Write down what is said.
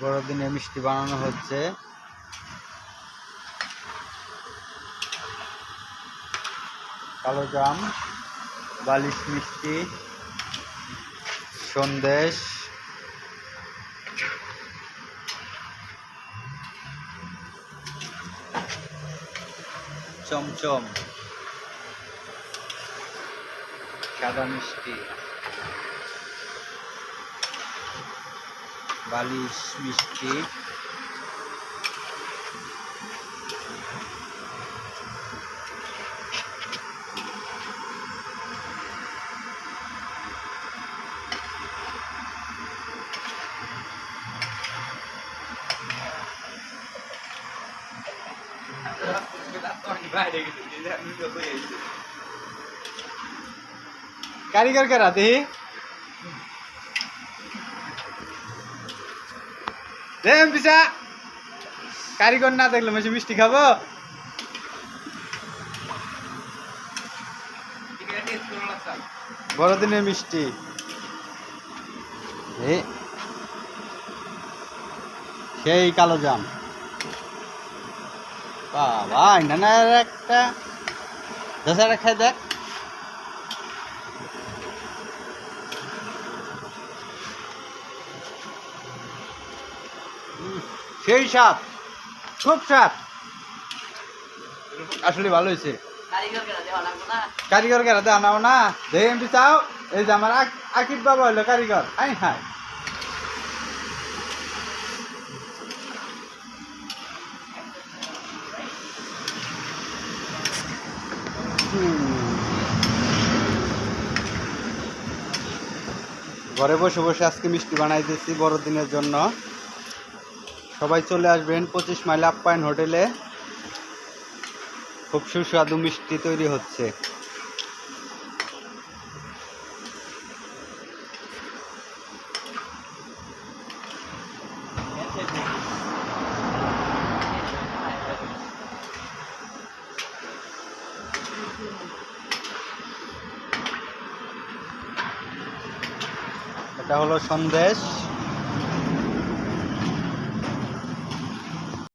বড়দিনে মিষ্টি বানানো হচ্ছে। কালো জাম বালিশ মিষ্টি সন্দেশ। চমচম। সাদা মিষ্টি। বালিশ মিষ্টি কারিগর কারা দেহি দেম পিসা। কারিগর না দেখলে মাসে মিষ্টি খাব। বড়দিনের মিষ্টি। সেই কালো জাম। বাবা নানার একটা। দশাটা খাই দেখ। সেই সাপ খুব স্বাদ আসলে ভালো হয়েছে। কারিগর কেন দেওয়া নাও না দেখে চাও, এই যে আমার আকিব বাবা হলো কারিগর। আই হাই ঘরে বসে বসে আজকে মিষ্টি বানাইতেছি বড়দিনের জন্য। সবাই চলে আসবেন পঁচিশ মাইল আপ্যায়ন হোটেলে। খুব সুস্বাদু মিষ্টি তৈরি হচ্ছে। এটা হলো সন্দেশ।